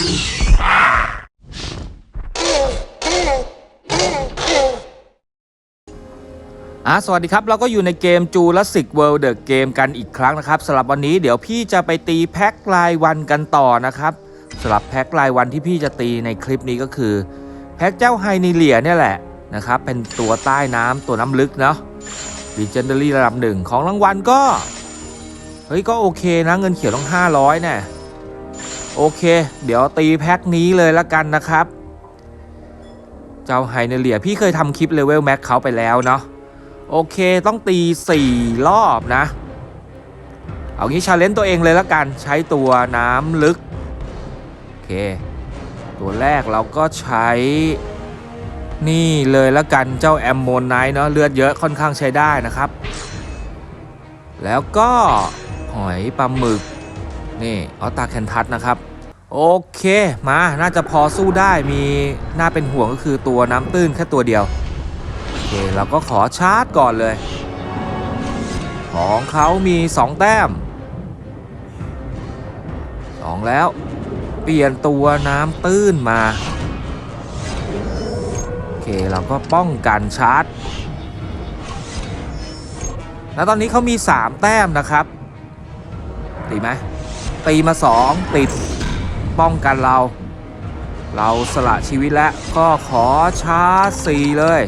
อะสวัสดีครับ เราก็อยู่ในเกม Jurassic World The Game กันอีกครั้งนะครับสำหรับวันนี้เดี๋ยวพี่จะไปตีแพ็ครายวันกันต่อนะครับสำหรับแพ็ครายวันที่พี่จะตีในคลิปนี้ก็คือ แพ็คเจ้าไฮนีเลียเนี่ยแหละนะครับ เป็นตัวใต้น้ำตัวน้ำลึกเนาะ Legendary ระดับหนึ่งของรางวัลก็ เฮ้ย ก็โอเคนะ เงินเขียวต้อง 500เนี่ย โอเค เดี๋ยวตีแพ็คนี้เลยละกันนะครับ เจ้าไฮเนเลียพี่เคยทำคลิปเลเวลแม็กเขาไปแล้วเนาะโอเคต้องตี 4 รอบนะ เอางี้ชาเลนจ์ตัวเองเลยละกันใช้ตัวน้ำลึก โอเค ตัวแรกเราก็ใช้ นี่เลยละกันเจ้าแอมโมนไนท์เนาะเลือดเยอะค่อนข้างใช้ได้นะครับ แล้วก็หอยปลาหมึก นี่ออตาแคนทัสนะครับ โอเคมาน่าจะพอสู้ได้มีน่าเป็นห่วงก็คือตัวน้ำตื้นแค่ตัวเดียว โอเคเราก็ขอชาร์จก่อนเลย ของเขามี 2 แต้ม 2 แล้ว เปลี่ยนตัวน้ำตื้นมา โอเคเราก็ป้องกันชาร์จแล้วตอนนี้เขามี 3 แต้มนะครับตีไหม ตีมา2ติดป้องกันเรา เราสละชีวิตแล้วก็ขอชาร์จ4เลย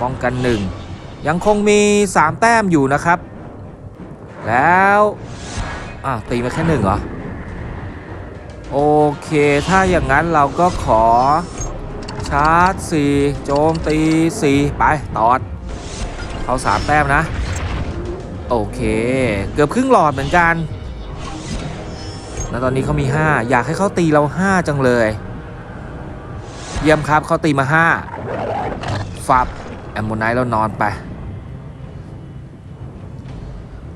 ป้องกันหนึ่งยังคงมี 3 แต้มอยู่นะครับ แล้วอะตีมาแค่หนึ่งเหรอ โอเค ถ้าอย่างนั้นเราก็ขอชาร์จ4โจมตี 4 ไป ตอดเขา3 แต้มนะ โอเค เกือบครึ่งหลอดเหมือนกัน แล้วตอนนี้เขามี 5 อยากให้เขาตีเรา 5 จังเลย เยี่ยมครับเขาตีมา 5 ฟับ แอมโมไนท์เรานอนไป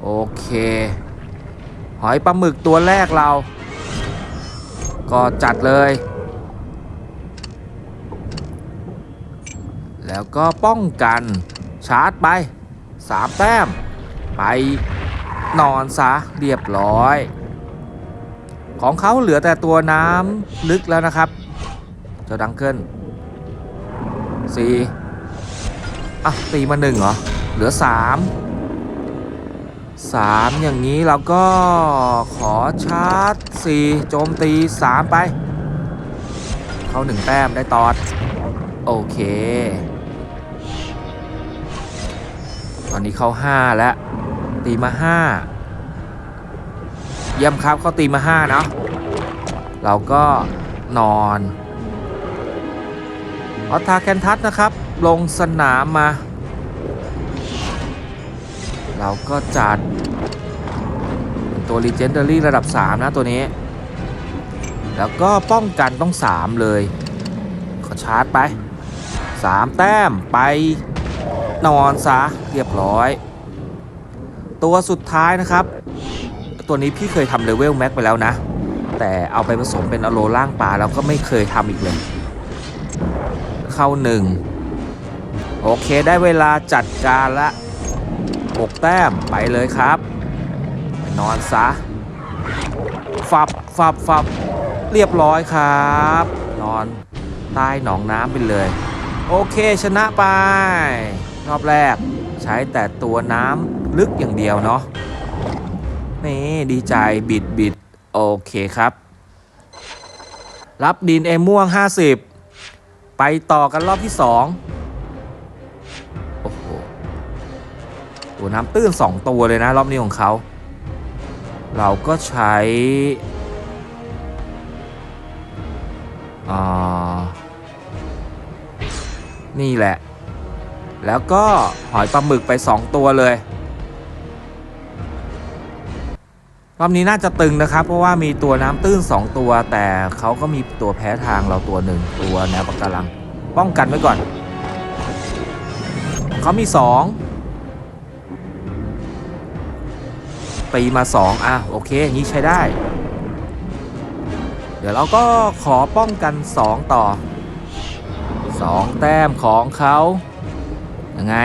โอเค หอยปลาหมึกตัวแรกเรา ก็จัดเลย แล้วก็ป้องกันชาร์จไป 3 แต้ม ไปนอนซะเรียบร้อย ของเขาเหลือแต่ตัวน้ำลึกแล้วนะครับ เจ้าดังเกิลสี่อะตีมาหนึ่งเหรอ เหลือสามสามอย่างนี้เราก็ขอชาร์จสี่โจมตีสามไป เข้าหนึ่งแต้มได้ตอด โอเค ตอนนี้เข้าห้าแล้ว ตีมาห้าเยี่ยมครับเขาตีมาห้าเนาะเราก็นอนออทาแคนทัสนะครับ ลงสนามมา เราก็จัดตัว Legendary ระดับ 3 นะตัวนี้ แล้วก็ป้องกันต้อง 3 เลย ขอชาร์จไป 3 แต้มไปนอนซะเรียบร้อย ตัวสุดท้ายนะครับ ตัวนี้พี่เคยทำเลเวลแม็กไปแล้วนะ แต่เอาไปผสมเป็นอโลล่างปลาแล้วก็ไม่เคยทำอีกเลย เข้าหนึ่งโอเคได้เวลาจัดการละ6แต้มไปเลยครับไปนอนซะฟับฟับฟับเรียบร้อยครับ นอนใต้หนองน้ำไปเลย โอเคชนะไป รอบแรกใช้แต่ตัวน้ำ ลึกอย่างเดียวเนาะนี่ดีใจบิดบิดโอเคครับ รับดินเอม่วง 50 ไปต่อกันรอบที่ 2 โอ้โหตัวน้ำตื้น 2 ตัวเลยนะ รอบนี้ของเขา เราก็ใช้อ่านี่แหละ แล้วก็หอยปลาหมึกไป 2 ตัวเลย รอบนี้น่าจะตึงนะครับ เพราะว่ามีตัวน้ำตื้น 2 ตัว แต่เขาก็มีตัวแพ้ทางเราตัวหนึ่งตัวแนวปะการัง ป้องกันไว้ก่อน เขามี 2 ตีมา 2 อะ โอเคอย่างนี้ใช้ได้ เดี๋ยวเราก็ขอป้องกัน 2 ต่อ 2 แต้มของเขายังไง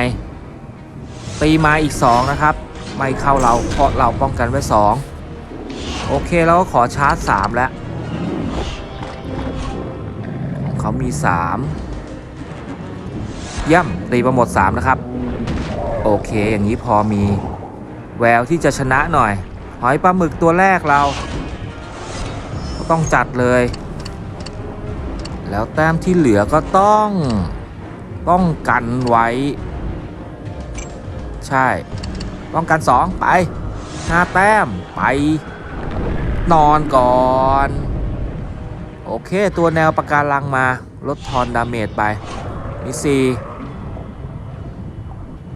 ตีมาอีก 2 นะครับ ไม่เข้าเราเพราะเราป้องกันไว้ 2 โอเคเราก็ขอชาร์จสามแล้ว เขามีสามเย่ำตีมาหมดสามนะครับ โอเคอย่างนี้พอมีแววที่จะชนะหน่อย หอยปลาหมึกตัวแรกเราก็ต้องจัดเลย แล้วแต้มที่เหลือก็ต้องป้องกันไว้ ใช่ป้องกันสองไปห้าแต้มไป นอนก่อน โอเคตัวแนวปะการังมา ลดทอนดาเมจไป มีสี่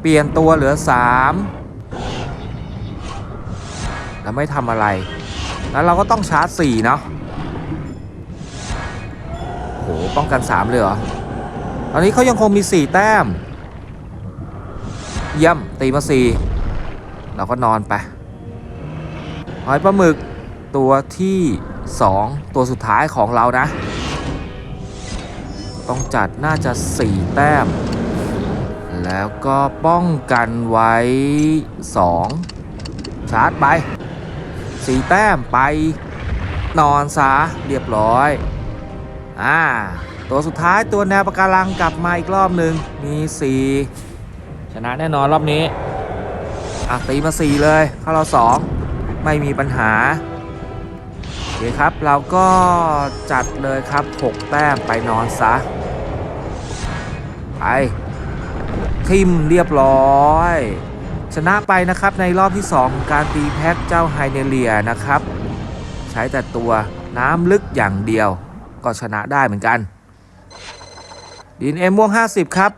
เปลี่ยนตัวเหลือสามแล้วไม่ทำอะไร แล้วเราก็ต้องชาร์จสี่เนาะโหป้องกันสามเลยเหรอ ตอนนี้เขายังคงมีสี่แต้ม เยี่ยมตีมาสี่เราก็นอนไปหอยปลาหมึก ตัวที่ 2 ตัวสุดท้ายของเรานะ ต้องจัดน่าจะ 4 แต้ม แล้วก็ป้องกันไว้ 2 ชาร์จไป 4 แต้มไปนอนซะเรียบร้อย อ่า ตัวสุดท้ายตัวแนวปะการังกลับมาอีกรอบหนึ่งมี 4 ชนะแน่นอนรอบนี้อะตีมา 4 เลย เข้าเรา 2 ไม่มีปัญหา เคครับ เราก็จัดเลยครับ 6 แต้มไปนอนซะ ไป ทิมเรียบร้อย ชนะไปนะครับในรอบที่2ของการตีแพ็กเจ้าไฮเนเลียนะครับ ใช้แต่ตัวน้ำลึกอย่างเดียว ก็ชนะได้เหมือนกัน ดินเอ็มม่วง 50 ครับ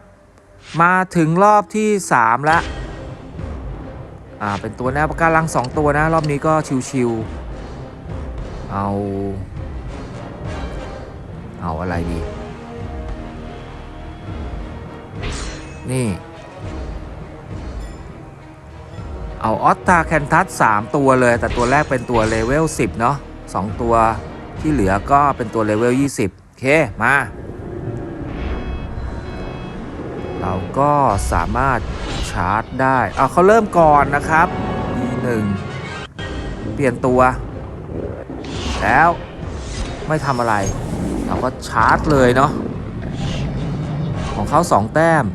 มาถึงรอบที่ 3 แล้ว อ่า เป็นตัวแนวปะการัง 2 ตัวนะ รอบนี้ก็ชิวๆ เอา เอาอะไรดี นี่ เอาออตตาแคนทัส3ตัวเลย แต่ตัวแรกเป็นตัวเลเวล 10 เนาะ2ตัวที่เหลือก็เป็นตัวเลเวล 20 โอเค มา เราก็สามารถชาร์จได้ เอาเขาเริ่มก่อนนะครับ E1 เปลี่ยนตัว แล้วไม่ทำอะไร เราก็ชาร์จเลยเนาะของเขาสองแต้ม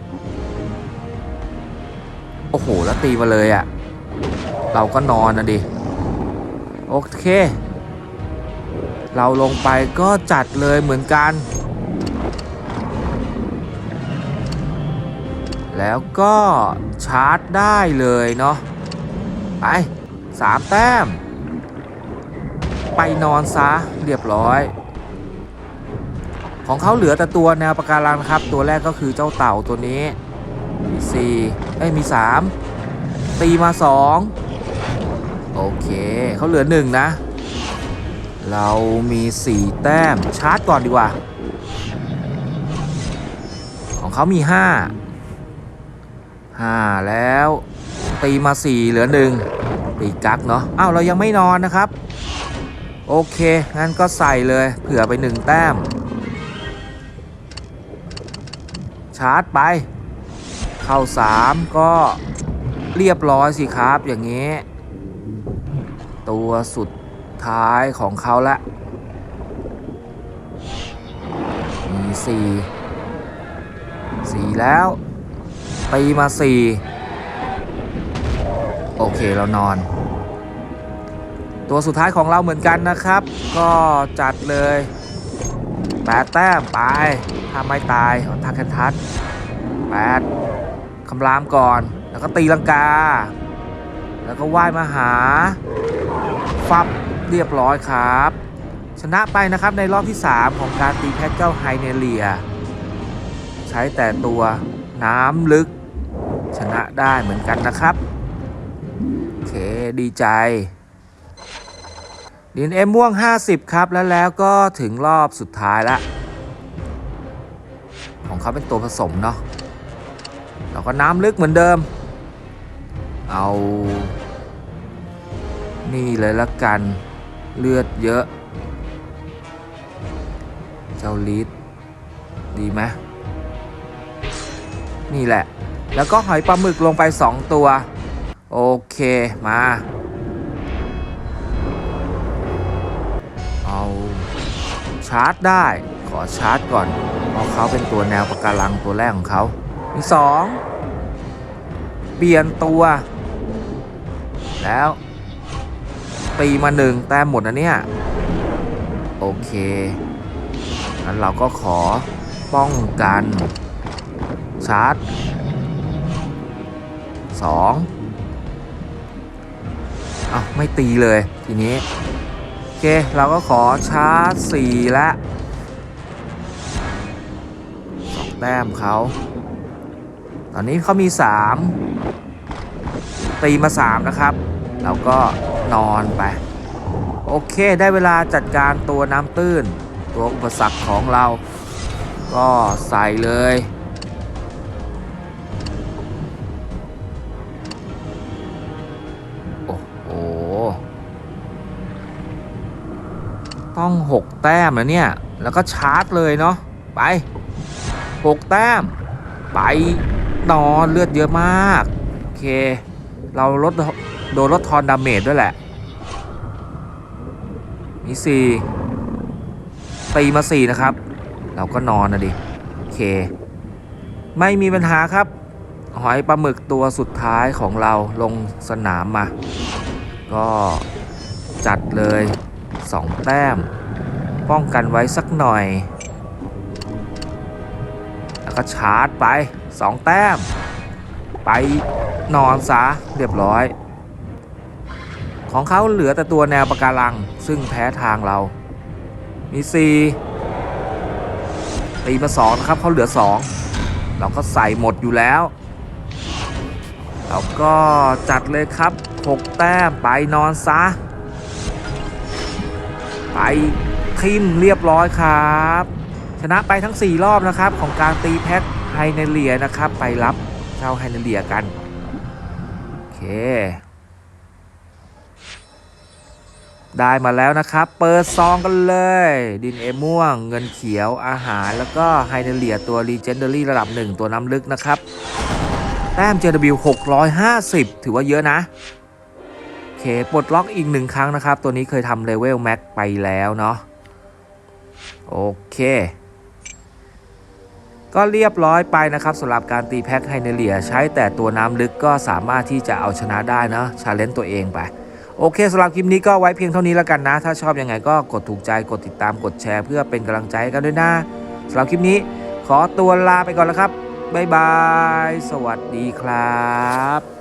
โอ้โห แล้วตีมาเลยอะ่ะ เราก็นอนนะดิ โอเค เราลงไปก็จัดเลยเหมือนกัน แล้วก็ชาร์จได้เลยเนาะ ไปสามแต้ม ไปนอนซะเรียบร้อย ของเขาเหลือแต่ตัวแนวปะการังครับ ตัวแรกก็คือเจ้าเต่าตัวนี้มีสี่เอ้ยมีสามตีมาสองโอเคเขาเหลือหนึ่งนะ เรามีสี่แต้มชาร์จก่อนดีกว่า ของเขามีห้าห้าแล้วตีมาสี่เหลือหนึ่งตีกักเนาะอ้าวเรายังไม่นอนนะครับ โอเค งั้นก็ใส่เลย เผื่อไปหนึ่งแต้ม ชาร์จไป เข้าสามก็เรียบร้อยสิครับอย่างนี้ ตัวสุดท้ายของเขาละ มีสี่สี่แล้วตีมาสี่โอเคเรานอน ตัวสุดท้ายของเราเหมือนกันนะครับ ก็จัดเลยแปดแต้มไปถ้าไม่ตายเอาทักแคนทัสแปดคำรามก่อน แล้วก็ตีลังกา แล้วก็ว่ายมาหา ฟับเรียบร้อยครับ ชนะไปนะครับในรอบที่ 3 ของการตีแพ็กเจ้าไฮเนเลีย ใช้แต่ตัวน้ำลึกชนะได้เหมือนกันนะครับ โอเคดีใจ ดินเอ็มม่วง 50 ครับ แล้วแล้วก็ถึงรอบสุดท้ายละของเขาเป็นตัวผสมเนาะเราก็น้ำลึกเหมือนเดิม เอา นี่เลยละกัน เลือดเยอะ เจ้าลิดดีไหมนี่แหละ แล้วก็หอยปลาหมึกลงไป 2 ตัว โอเคมาาร์จได้ ขอชาร์จก่อน เพราะเขาเป็นตัวแนวปะการังตัวแรกของเขามีกสองเปลี่ยนตัว แล้วตีมาหนึ่งแต้มหมดนะเนี่ย โอเคงั้นเราก็ขอป้องกัน ชาร์จสองอ้าวไม่ตีเลยทีนี้ เค เราก็ขอชาร์จสี่และสองแต้มเขา ตอนนี้เขามีสามตีมาสามนะครับ เราก็นอนไป โอเค ได้เวลาจัดการตัวน้ำตื้น ตัวอุปสรรคของเรา ก็ใส่เลย ต้อง 6 แต้มนะเนี่ย แล้วก็ชาร์จเลยเนาะไป 6 แต้ม ไปนอนเลือดเยอะมาก โอเค เราลดโดนลดทอนดาเมจด้วยแหละ มีสี่ตีมาสี่นะครับ เราก็นอนนะดิ โอเค ไม่มีปัญหาครับ หอยปลาหมึกตัวสุดท้ายของเราลงสนามมา ก็จัดเลย สองแต้ม ป้องกันไว้สักหน่อย แล้วก็ชาร์จไปสองแต้ม ไปนอนซะเรียบร้อย ของเขาเหลือแต่ตัวแนวปะการัง ซึ่งแพ้ทางเรา มีสี่ตีมาสองนะครับเขาเหลือสองเราก็ใส่หมดอยู่แล้วเราก็จัดเลยครับ 6 แต้ม ไปนอนซะ ไปทิมเรียบร้อยครับ ชนะไปทั้ง 4 รอบนะครับ ของการตีแพ็คไฮเนเลียนะครับ ไปรับเจ้าไฮเนเลียกัน โอเค ได้มาแล้วนะครับ เปิดซองกันเลย ดินเอม่วง เงินเขียวอาหารแล้วก็ไฮเนเลียตัว Legendary ระดับ 1 ตัวน้ำลึกนะครับ แต้ม JW 650 ถือว่าเยอะนะ เคปลดล็อกอีกหนึ่งครั้งนะครับ ตัวนี้เคยทำเลเวลแม็กไปแล้วเนาะโอเค ก็เรียบร้อยไปนะครับสำหรับการตีแพ็คไฮเนเลียใช้แต่ตัวน้ำลึกก็สามารถที่จะเอาชนะได้นะชาเลนจ์ตัวเองไปโอเคสำหรับคลิปนี้ก็ไว้เพียงเท่านี้แล้วกันนะ ถ้าชอบยังไงก็กดถูกใจกดติดตามกดแชร์เพื่อเป็นกำลังใจกันด้วยนะสำหรับคลิปนี้ ขอตัวลาไปก่อนแล้วครับ บ๊ายบาย สวัสดีครับ